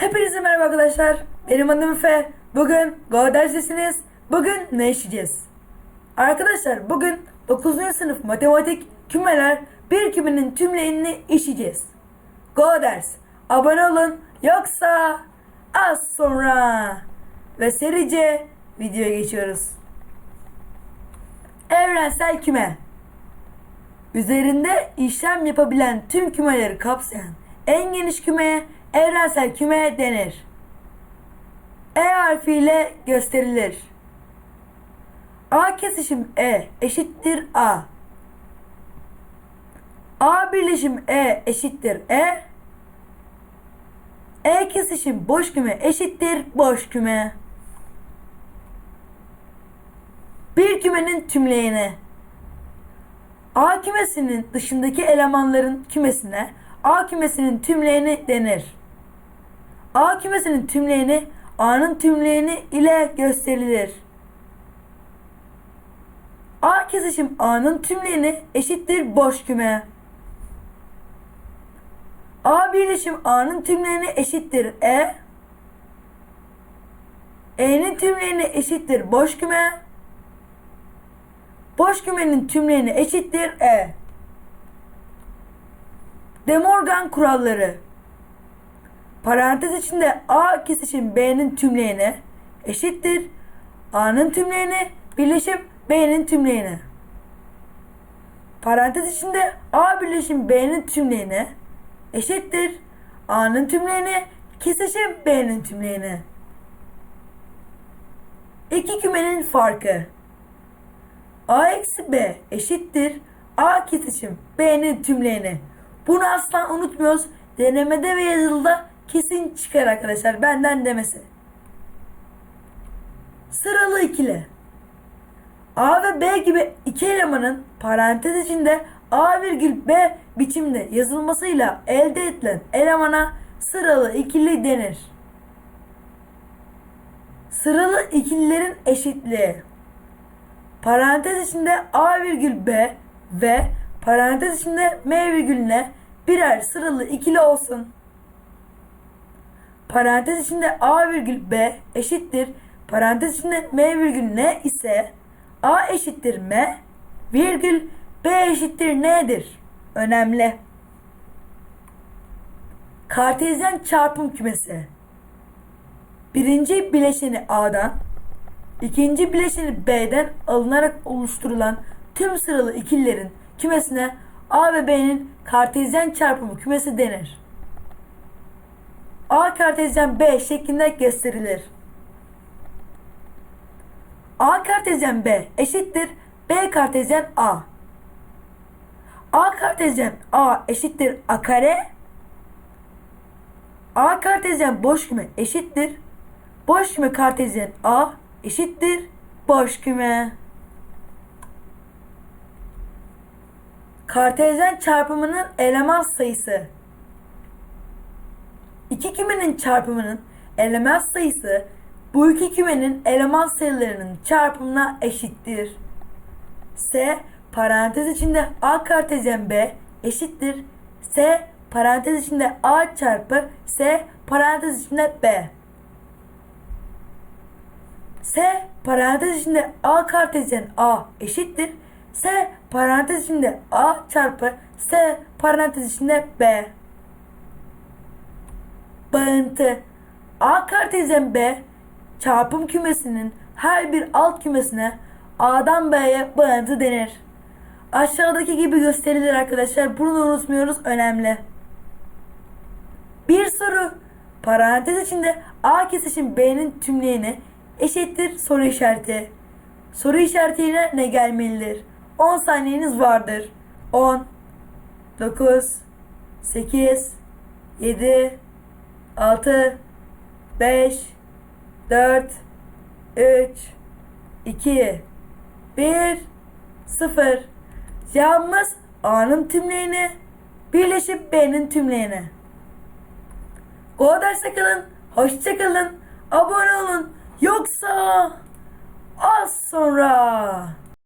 Hepinize merhaba arkadaşlar. Benim adım Efe. Bugün Go dersisiniz. Bugün ne işleyeceğiz? Arkadaşlar bugün 9. sınıf matematik kümeler bir kümenin tümlerini işleyeceğiz. Go ders. Abone olun yoksa az sonra. Ve serice videoya geçiyoruz. Evrensel küme. Üzerinde işlem yapabilen tüm kümeleri kapsayan en geniş kümeye evrensel küme denir. E harfiyle gösterilir. A kesişim E eşittir A. A birleşim E eşittir E. E kesişim boş küme eşittir boş küme. Bir kümenin tümleyeni. A kümesinin dışındaki elemanların kümesine A kümesinin tümleyeni denir. A kümesinin tümleyeni A'nın tümleyeni ile gösterilir. A kesişim A'nın tümleyeni eşittir boş küme. A birleşim A'nın tümleyeni eşittir E. E'nin tümleyeni eşittir boş küme. Boş kümenin tümleyeni eşittir E. De Morgan kuralları. Parantez içinde A kesişim B'nin tümleyeni eşittir. A'nın tümleyeni birleşim B'nin tümleyeni. Parantez içinde A birleşim B'nin tümleyeni eşittir. A'nın tümleyeni kesişim B'nin tümleyeni. İki kümenin farkı. A eksi B eşittir. A kesişim B'nin tümleyeni. Bunu asla unutmuyoruz. Denemede ve yazılıda kesin çıkar arkadaşlar. Benden demesi. Sıralı ikili. A ve B gibi iki elemanın parantez içinde A virgül B biçimde yazılmasıyla elde edilen elemana sıralı ikili denir. Sıralı ikililerin eşitliği. Parantez içinde A virgül B ve parantez içinde M virgülüne birer sıralı ikili olsun. Parantez içinde A virgül B eşittir. Parantez içinde M virgül N ise A eşittir M virgül B eşittir N'dir. Önemli. Kartezyen çarpım kümesi. Birinci bileşeni A'dan, ikinci bileşeni B'den alınarak oluşturulan tüm sıralı ikililerin kümesine A ve B'nin kartezyen çarpımı kümesi denir. A kartezyen B şeklinde gösterilir. A kartezyen B eşittir B kartezyen A. A kartezyen A eşittir A kare. A kartezyen boş küme eşittir. Boş küme kartezyen A eşittir boş küme. Kartezyen çarpımının eleman sayısı. İki kümenin çarpımının eleman sayısı bu iki kümenin eleman sayılarının çarpımına eşittir. S parantez içinde A kartezyen B eşittir. S parantez içinde A çarpı S parantez içinde B. S parantez içinde A kartezyen A eşittir. S parantez içinde A çarpı S parantez içinde B. Bağıntı. A kartezyen B çarpım kümesinin her bir alt kümesine A'dan B'ye bağıntı denir. Aşağıdaki gibi gösterilir arkadaşlar. Bunu unutmuyoruz. Önemli. Bir soru. Parantez içinde A kesişim B'nin tümleyeni eşittir soru işareti. Soru işaretine ne gelmelidir? 10 saniyeniz vardır. 10 9 8 7 6 5 4 3 2 1 0 Cevabımız A'nın tümleyeni birleşip B'nin tümleyeni. Go derste kalın, hoşça kalın, abone olun. Yoksa az sonra.